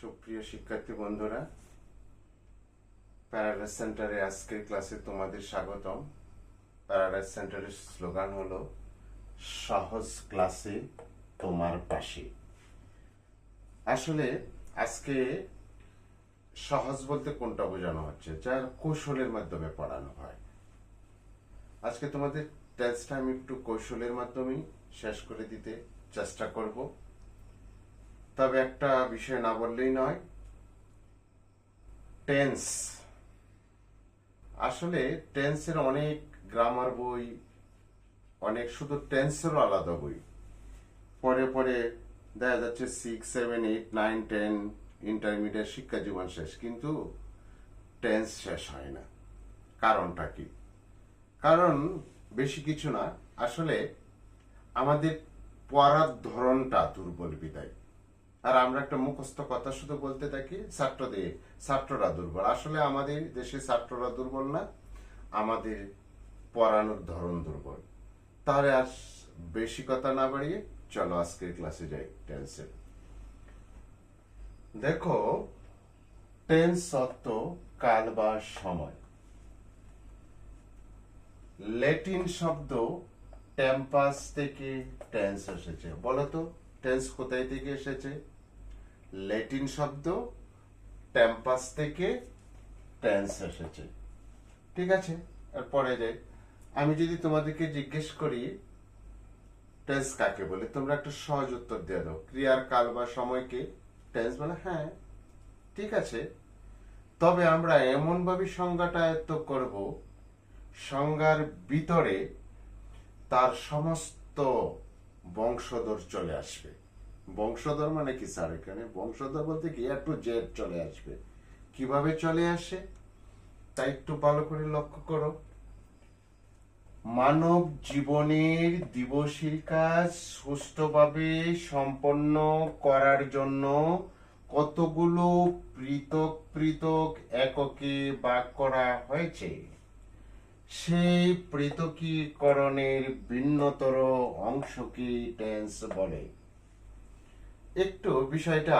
সুপ্রিয় শিক্ষার্থী বন্ধুরা প্যারাডাইস সেন্টারে আজকের ক্লাসে তোমাদের স্বাগতম। প্যারাডাইস সেন্টারের স্লোগান হলো, সহজ ক্লাসে তোমার পাশে। আসলে আজকে সহজ বলতে কোনটা বোঝানো হচ্ছে? যার কৌশলের মাধ্যমে পড়ানো হয়। আজকে তোমাদের টেস্টটা আমি একটু কৌশলের মাধ্যমেই শেষ করে দিতে চেষ্টা করব। তবে একটা বিষয় না বললেই নয়। টেন্স। আসলে টেন্সের অনেক গ্রামার বই, অনেক শুধু টেন্সেরও আলাদা বই। পরে পরে দেখা যাচ্ছে six seven eight nine ten intermediate শিক্ষা জীবন শেষ। কিন্তু টেন্স শেষ হয় না। কারণটা কি? কারণ বেশি কিছু না। আসলে আমাদের পড়ার ধরনটা দুর্বল বিদায়। আর আমরা একটা মুখস্থ কথা শুধু বলতে থাকি ছাত্র দিয়ে ছাত্ররা দুর্বল। আসলে আমাদের দেশে ছাত্ররা দুর্বল না, আমাদের পড়ানোর ধরন দুর্বল। তাহলে আর বেশি কথা না বাড়িয়ে চলো আজকের ক্লাসে যাই টেন্সের দেখো, টেন্স অর্থ কাল বা সময়। ল্যাটিন শব্দ টেম্পাস থেকে টেন্স এসেছে বলতো টেন্স কোথায় থেকে এসেছে? ল্যাটিন শব্দ, টেম্পাস থেকে টেন্স এসেছে। ঠিক আছে? আর পরে যাই। আমি যদি তোমাদেরকে জিজ্ঞেস করি, টেন্স কাকে বলে? তোমরা একটা সহজ উত্তর দিয়ে দাও। ক্রিয়ার কাল বা সময়কে টেন্স বলে? হ্যাঁ। ঠিক আছে? তবে আমরা এমন ভাবে সংজ্ঞাটা আয়ত্ত করব, সংজ্ঞার ভিতরে তার সমস্ত বংশধর চলে আসবে। বংশধর মানে কি স্যার এখানে? বংশধর বলতে কি একটু জেড চলে আসবে। কীভাবে চলে আসে? তা একটু ভালো করে লক্ষ্য করো। মানব জীবনের দিবসের কাজ সুষ্ঠুভাবে সম্পন্ন করার জন্য কতগুলো পৃথক পৃথক এককে ভাগ করা হয়েছে? সেই পৃথকীকরণের ভিন্নতর অংশকে টেন্স বলে। একটু বিষয়টা,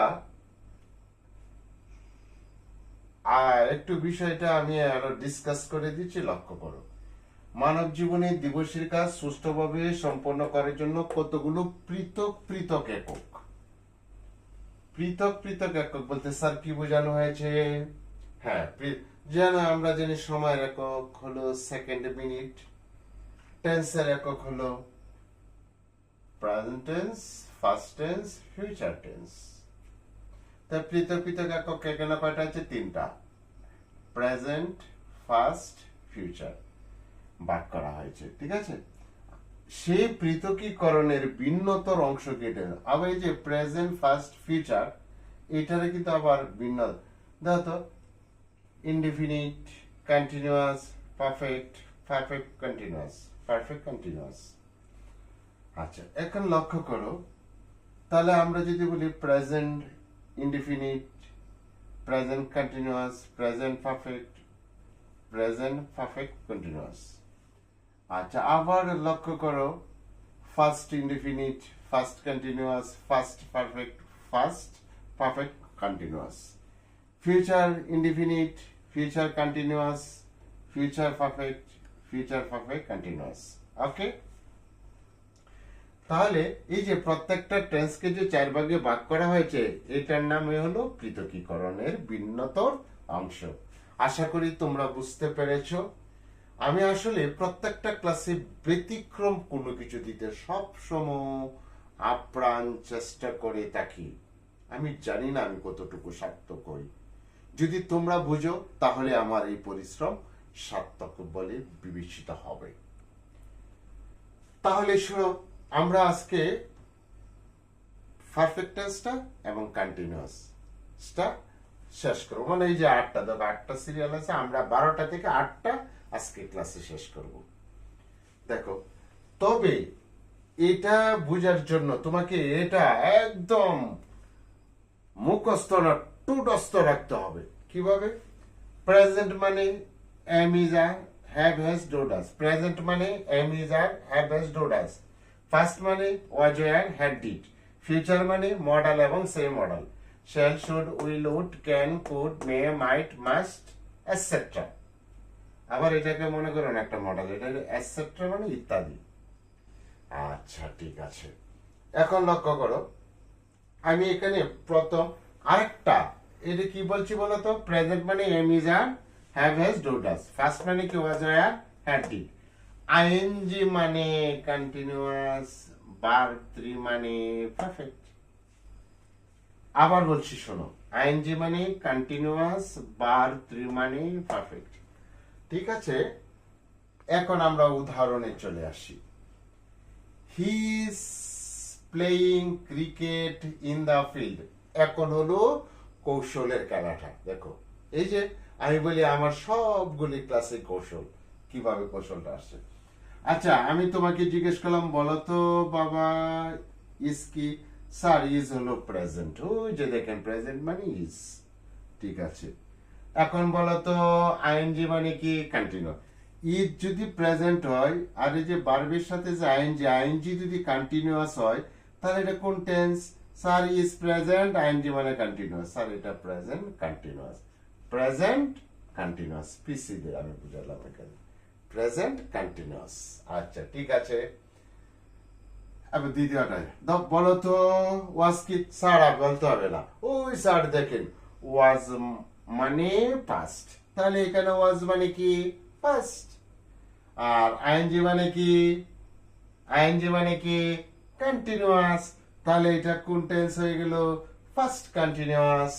আর একটু বিষয়টা আমি আরও ডিসকাস করে দিচ্ছি, লক্ষ্য করো। মানব জীবনে দিবসের কাজ সুষ্ঠুভাবে সম্পন্ন করার জন্য কতগুলো পৃথক পৃথক একক? পৃথক পৃথক একক বলতে স্যার কি বোঝানো হয়েছে? হ্যাঁ যেন আমরা জানি সময়ের একক হলো সেকেন্ড মিনিট টেন্সের একক হলো present tense past tense future tense তা পৃথক পৃথক একক এখানে কয়টা আছে তিনটা। প্রেজেন্ট ফার্স্ট ফিউচার বাদ করা হয়েছে, ঠিক আছে? সেই পৃথকীকরণের ভিন্নতর অংশ কেটে আবার এই যে প্রেজেন্ট ফার্স্ট ফিউচার এটারে কিন্তু আবার ভিন্ন দেখো indefinite continuous perfect perfect continuous perfect continuous আচ্ছা এখন লক্ষ্য করো। তাহলে আমরা যদি বলি present indefinite present continuous present perfect present perfect continuous আচ্ছা আবার লক্ষ্য করো। Past indefinite past continuous past perfect past perfect continuous future indefinite future continuous future perfect future perfect continuous okay তাহলে এই যে প্রত্যেকটা টেন্সকে যে চার ভাগে ভাগ করা হয়েছে, এটার নামে হলো পৃথকীকরণের ভিন্নতর অংশ। আশা করি তোমরা বুঝতে পেরেছ। আমি আসলে প্রত্যেকটা ক্লাসে ব্যতিক্রম কোনো কিছু দিতে সব সময় আপ্রাণ চেষ্টা করে থাকি। আমি জানি না আমি কতটুকু সার্থক হই। যদি তোমরা বুঝো, তাহলে আমার এই পরিশ্রম সার্থক বলে বিবেচিত হবে। তাহলে শোনো, আমরা আজকে পারফেক্ট এবং কন্টিনিউয়াসটা শেষ করব। মানে এই যে আটটা, দেখো আটটা সিরিয়াল আছে, আমরা বারোটা থেকে আটটা আজকে ক্লাসে শেষ করব। দেখো, তবে এটা বোঝার জন্য তোমাকে এটা একদম মুখস্থ না টুটস্থ রাখতে হবে। কীভাবে? প্রেজেন্ট মানে am is are have has do does present মানে am is are have has do does past মানে ওয়াজ আর হ্যাড ডিড ফিউচার মানে মডেল এবং সেই modal shall should will would can could may might must etcetera আবার এটাকে মনে করুন একটা মডেল এটা এটসেট্রা মানে ইত্যাদি। আচ্ছা ঠিক আছে। এখন লক্ষ্য করো, আমি এখানে প্রথম আরেকটা এটা কি বলছি বলতো? প্রেজেন্ট মানে am is are have has do does past মানে কি ওয়াজ আর হ্যাড ডিড আইএনজি মানে কন্টিনিউয়াস বার থ্রি মানে পারফেক্ট আবার বলছি শোনো। আইএনজি মানে কন্টিনিউয়াস বার থ্রি মানে পারফেক্ট ঠিক আছে? এখন আমরা উদাহরণে চলে আসি। He is playing cricket in the field এখন হলো কৌশলের খেলাটা, দেখো। এই যে আমি বলি আমার সবগুলি ক্লাসে কৌশল, কীভাবে কৌশলটা আসছে। আচ্ছা আমি তোমাকে জিজ্ঞেস করলাম, বলো তো, বাবা ইস কি? স্যার ইজ হলো প্রেজেন্ট ওই যে দেখেন প্রেজেন্ট মানে ইজ ঠিক আছে। এখন বলো তো আইএনজি মানে কি? কন্টিনিউ ইজ যদি প্রেজেন্ট হয়, আর এই যে বার্বের সাথে যে আইএনজি আইএনজি যদি কন্টিনিউয়াস হয়, তাহলে এটা কোন tense sir is present ING মানে কন্টিনিউয়াস স্যার এটা present continuous present continuous PC দিয়ে আমি বুঝালাম এখানে প্রেজেন্ট কন্টিনিউয়াস আচ্ছা ঠিক আছে। এবার দ্বিতীয়টা দাও বলো তো ওয়াজ কি? স্যার আর বলতে হবে না। ওই স্যার দেখেন ওয়াজ মানে পাস্ট তাহলে এখানে ওয়াজ মানে কি? পাস্ট আর আইএনজি মানে কি? আইএনজি মানে কি? কন্টিনিউয়াস তাহলে এটা কোন টেন্স হয়ে গেল? ফার্স্ট কন্টিনিউয়াস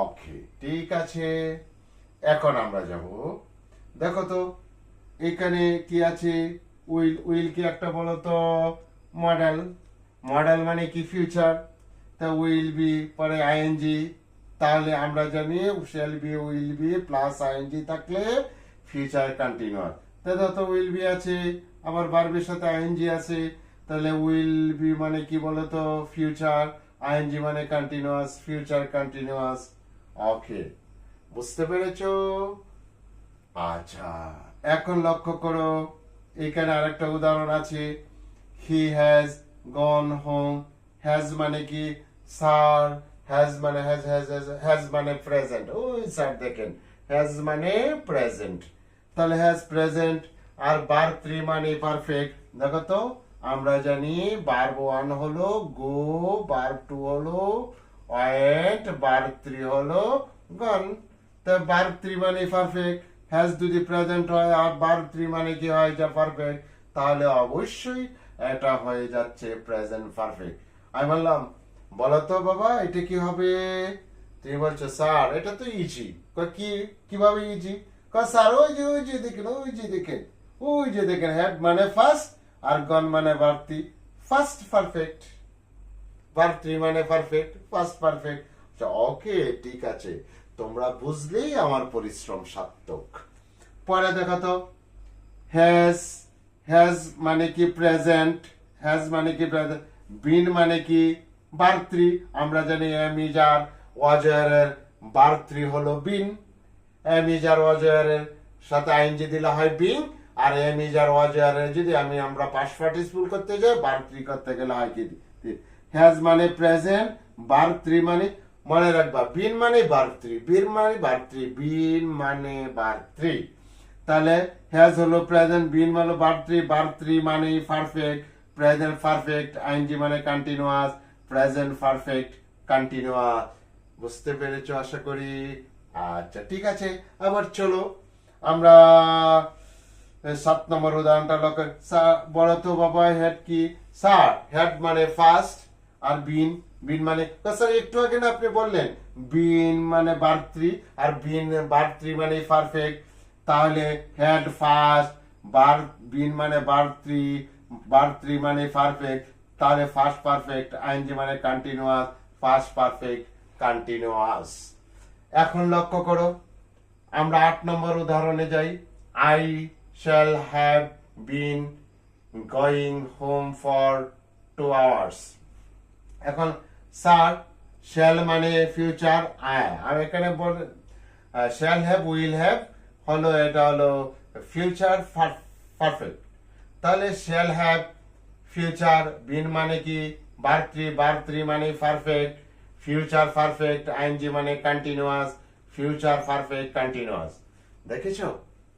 ওকে ঠিক আছে। এখন আমরা যাব। দেখো তো, এখানে কি আছে? উইল উইল কি একটা বলো তো? মডেল মডেল মানে কি? ফিউচার তা উইল বি পরে আইএনজি তাহলে আমরা জানি shall be will be plus ING থাকলে ফিউচার কন্টিনিউয়াস তাহলে তো উইল বি আছে, আবার বারবের সাথে আইএনজি আছে। তাহলে উইল বি মানে কি বলতো? ফিউচার আইএনজি মানে কন্টিনিউয়াস ফিউচার কন্টিনিউয়াস ওকে বুঝতে পেরেছ? আচ্ছা এখন লক্ষ্য করো, এখানে আরেকটা উদাহরণ আছে। He has gone home has মানে কি? স্যার হ্যাজ মানে হ্যাজ হ্যাজ হ্যাজ মানে প্রেজেন্ট ওই স্যার দেখেন হ্যাজ মানে প্রেজেন্ট তাহলে হ্যাজ প্রেজেন্ট আর বার থ্রি মানে পারফেক্ট দেখো তো আমরা জানি বার ওয়ান হলো গো বার টু হলো ওয়েট বার থ্রি হলো গন তা বার থ্রি মানে পারফেক্ট হ্যাজ যদি প্রেজেন্ট হয়, আর বার থ্রি মানে কি হয়, যা পারফেক্ট তাহলে অবশ্যই এটা হয়ে যাচ্ছে প্রেজেন্ট পারফেক্ট আমি বললাম বলো তো বাবা, এটা কি হবে? তুমি বলছো, স্যার, এটা তো ইজি কি? কীভাবে ইজি স্যার, ওই যে ওই যে দেখেন, ওই যে দেখেন, ওই যে দেখেন হ্যাড মানে ফার্স্ট আর মানে বাড়তি ফার্স্ট পারফেক্ট থ্রি মানে পারফেক্ট ফার্স্ট পারফেক্ট ওকে ঠিক আছে। তোমরা বুঝলেই আমার পরিশ্রম সার্থক। পরে দেখো তো হ্যাজ হ্যাজ মানে কি প্রেজেন্ট হ্যাজ মানে কি প্রেজেন্ট বিন মানে কি বার্ত্রি আমরা জানি এমিজার ওয়াজারের বার্ত্রি হলো বিন এমিজার ওয়াজারের সাথে আইনজি দিলে হয় বিন আর এম এমিজার ওয়াজারের যদি আমি আমরা পাশ পার্টিসিপেট করতে যাই বার্ত্রি করতে গেলে হয় কি? হ্যাজ মানে প্রেজেন্ট, বার থ্রি মানে মনে রাখবা, বিন মানে বার্ত্রি বিন মানে বার্ত্রি বিন মানে বার্ত্রি তাহলে হ্যাজ হলো প্রেজেন্ট, বিন মানে বার্ত্রি বার্ত্রি মানে পারফেক্ট প্রেজেন্ট পারফেক্ট আইনজি মানে কন্টিনিউয়াস প্রেজেন্ট পারফেক্ট কন্টিনিউয়াস বুঝতে পেরেছ আশা করি? আচ্ছা ঠিক আছে, আবার চলো, আমরা সাত নম্বর উদাহরণটা লক্ষ্য বলো তো বাবা, হেড কি? স্যার, হেড মানে ফার্স্ট আর বিন বিন মানে স্যার, একটু আগে না আপনি বললেন, বিন মানে বার্ত্রি আর বিন বার্ত্রি মানে পারফেক্ট তাহলে হেড ফার্স্ট বার, বিন মানে বার্ত্রি বার্ত্রি মানে পারফেক্ট তাহলে ফার্স্ট পারফেক্ট আইন আইনজি মানে কন্টিনিউয়াস ফার্স্ট পারফেক্ট কন্টিনিউয়াস এখন লক্ষ্য করো, আমরা আট নম্বর উদাহরণে যাই। I shall have been going home for two hours এখন স্যার শ্যাল মানে ফিউচার আয় আর এখানে বল শ্যাল হ্যাভ উইল হ্যাভ হলো এটা হলো ফিউচার পারফেক্ট তাহলে শ্যাল হ্যাভ ফিউচার বিন মানে কি? বার্ত্রি বার্ত্রি মানে perfect future perfect I N G মানে কন্টিনিউয়াস ফিউচার পারফেক্ট কন্টিনিউয়াস দেখেছ?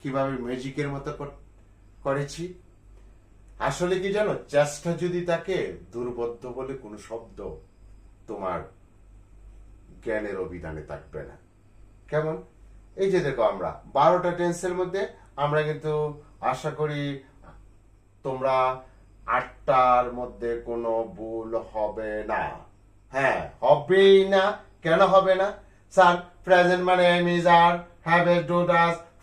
কীভাবে ম্যাজিকের মতো করেছি? আসলে কি জানো চেষ্টা যদি তাকে দুর্বোধ্য বলে কোনো শব্দ তোমার জ্ঞানের অভিধানে থাকবে না। কেমন? এই যে দেখো আমরা, বারোটা টেন্সের মধ্যে আমরা কিন্তু আশা করি তোমরা আটটার মধ্যে কোনো ভুল হবে না। হ্যাঁ হবেই না। কেন হবে না? স্যার প্রেজেন্ট মানে আর হ্যাভ এ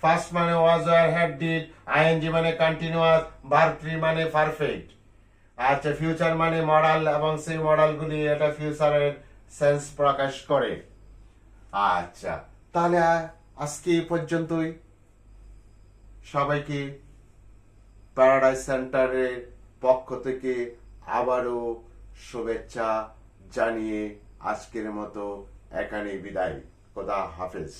ফার্স্ট মানে was R had did I N G মানে কন্টিনিউয়াস ভার্ব থ্রি মানে পারফেক্ট আচ্ছা ফিউচার মানে মডেল এবং সেই মডেলগুলি এটা ফিউচারের সেন্স প্রকাশ করে। আচ্ছা তাহলে আজকে এই পর্যন্তই। সবাইকে প্যারাডাইস সেন্টারের পক্ষ থেকে আবারও শুভেচ্ছা জানিয়ে আজকের মতো এখানে বিদায়। খোদা হাফেজ।